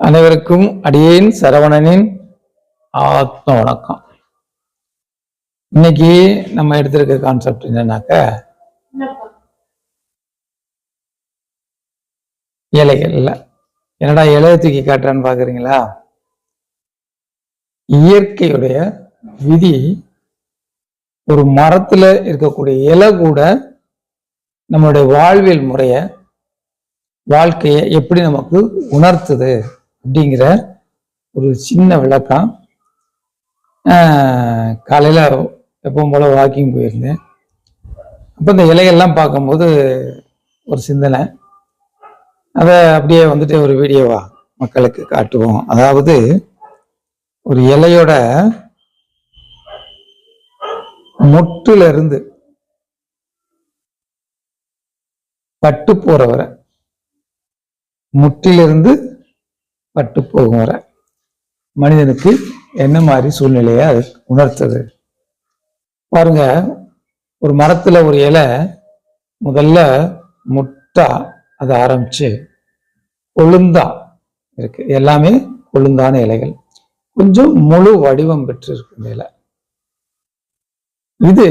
அனைவருக்கும் அடியேன் சரவணனின் ஆத்ம வணக்கம். இன்னைக்கு நம்ம எடுத்திருக்க கான்செப்ட் என்னன்னாக்க இலைகள்ல என்னடா இலைய தூக்கி காட்டுறான்னு பாக்குறீங்களா? இயற்கையுடைய விதி ஒரு மரத்துல இருக்கக்கூடிய இலை கூட நம்மளுடைய வாழ்வியல் முறைய வாழ்க்கையை எப்படி நமக்கு உணர்த்துது அப்படிங்கிற ஒரு சின்ன விளக்கம். காலையில் எப்பவும் போல வாக்கிங் போயிருந்தேன். அப்போ இந்த இலைகள்லாம் பார்க்கும்போது ஒரு சிந்தனை. அதை அப்படியே வந்துட்டு ஒரு வீடியோவா மக்களுக்கு காட்டுவோம். அதாவது ஒரு இலையோட மொட்டுல இருந்து பட்டு போற வரை முட்டிலிருந்து பட்டு போகும் வரை. மனிதனுக்கு என்ன மாதிரி சூழ்நிலையை அது உணர்த்தது? பாருங்க ஒரு மரத்துல ஒரு இலை முதல்ல முட்டா அதை ஆரம்பிச்சு கொழுந்தா இருக்கு. எல்லாமே கொழுந்தான இலைகள். கொஞ்சம் முழு வடிவம் பெற்று இருக்கு இந்த இலை. இது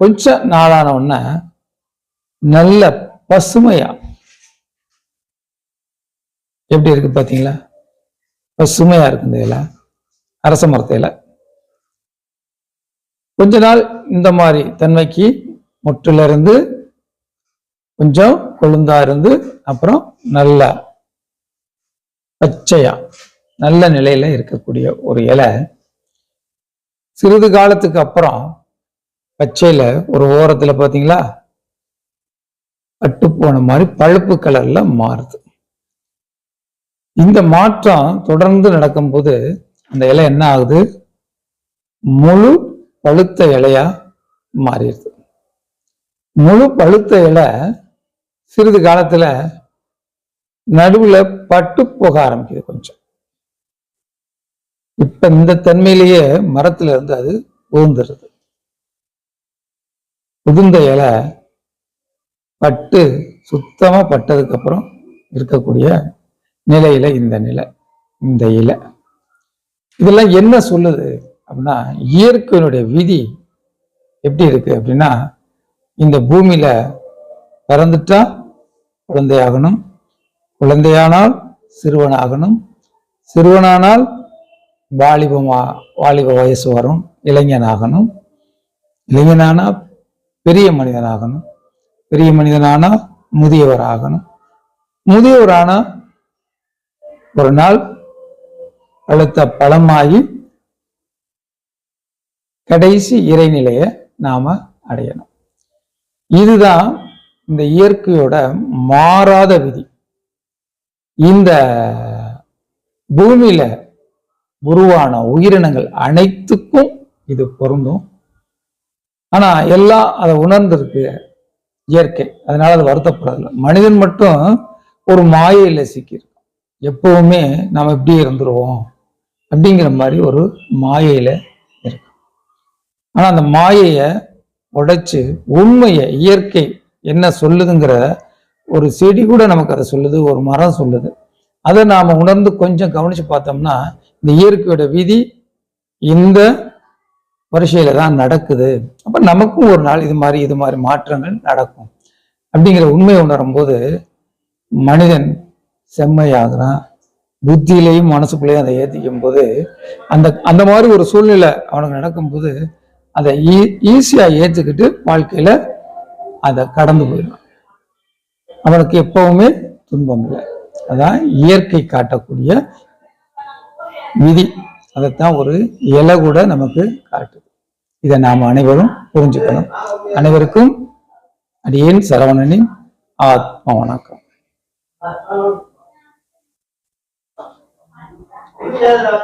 கொஞ்சம் நாளான உடனே நல்ல பசுமையா? எப்படி இருக்கு பாத்தீங்களா? பசுமையா இருக்கு இந்த இலை. அரச மரத்த இலை. கொஞ்ச நாள் இந்த மாதிரி தன்மைக்கு முட்டுல இருந்து கொஞ்சம் கொழுந்தா இருந்து அப்புறம் நல்லா பச்சையா நல்ல நிலையில இருக்கக்கூடிய ஒரு இலை. சிறிது காலத்துக்கு அப்புறம் பச்சையில ஒரு ஓரத்துல பாத்தீங்களா அட்டுப்போன போன மாதிரி பழுப்பு கலர்ல மாறுது. இந்த மாற்றம் தொடர்ந்து நடக்கும்போது அந்த இலை என்ன ஆகுது? முழு பழுத்த இலையா மாறிடுது. முழு பழுத்த இலை சிறிது காலத்துல நடுவுல பட்டு போக ஆரம்பிக்குது கொஞ்சம். இப்ப இந்த தன்மையிலேயே மரத்துல இருந்து அது உதிர்ந்துருது உதிர்ந்த இலை பட்டு சுத்தமாக பட்டதுக்கப்புறம் இருக்கக்கூடிய நிலையில் இந்த நிலை இந்த இலை. இதெல்லாம் என்ன சொல்லுது அப்படின்னா இயற்கையினுடைய விதி எப்படி இருக்கு அப்படின்னா இந்த பூமியில பிறந்துட்டா குழந்தையாகணும் குழந்தையானால் சிறுவனாகணும் சிறுவனானால் வாலிபமா வாலிப வயசு வரும் இளைஞனாகணும் இளைஞனானால் பெரிய மனிதனாகணும் பெரிய மனிதனானா முதியவர் ஆகணும் முதியவரானா ஒரு நாள் பழுத்த பழமாகி கடைசி இறைநிலையை நாம அடையணும். இதுதான் இந்த இயற்கையோட மாறாத விதி. இந்த பூமியில உருவான உயிரினங்கள் அனைத்துக்கும் இது பொருந்தும். ஆனா எல்லாம் அதை உணர்ந்திருக்கு. இயற்கை. அதனால அது வருத்தப்படாது மனிதன் மட்டும் ஒரு மாயையில் சிக்கியிருக்கும் எப்பவுமே நாம் எப்படி இருந்துருவோம் அப்படிங்கிற மாதிரி ஒரு மாயையில இருக்கும் ஆனால் அந்த மாயையை உடைச்சு உண்மையை இயற்கை என்ன சொல்லுதுங்கிற ஒரு செடி கூட நமக்கு அதை சொல்லுது ஒரு மரம் சொல்லுது. அதை நாம் உணர்ந்து கொஞ்சம் கவனித்து பார்த்தோம்னா இந்த இயற்கையோட விதி இந்த வரிசையில தான் நடக்குது. அப்ப நமக்கும் ஒரு நாள் இது மாதிரி இது மாதிரி மாற்றங்கள் நடக்கும். அப்படிங்கிற உண்மையை உணரும் போது மனிதன் செம்மையாகிறான். புத்தியிலையும் மனசுக்குள்ளேயும் அதை ஏற்றிக்கும் போது அந்த அந்த மாதிரி ஒரு சூழ்நிலை அவனுக்கு நடக்கும்போது அதை ஈ ஈஸியா ஏற்றுக்கிட்டு வாழ்க்கையில அதை கடந்து போயிடும் அவனுக்கு எப்பவுமே துன்பம் இல்லை. அதான் இயற்கை காட்டக்கூடிய விதி. அதைத்தான் ஒரு இலை கூட நமக்கு காட்டு. இதை நாம் அனைவரும் புரிஞ்சுக்கணும். அனைவருக்கும் அடியேன் சரவணனின் ஆத்ம வணக்கம்.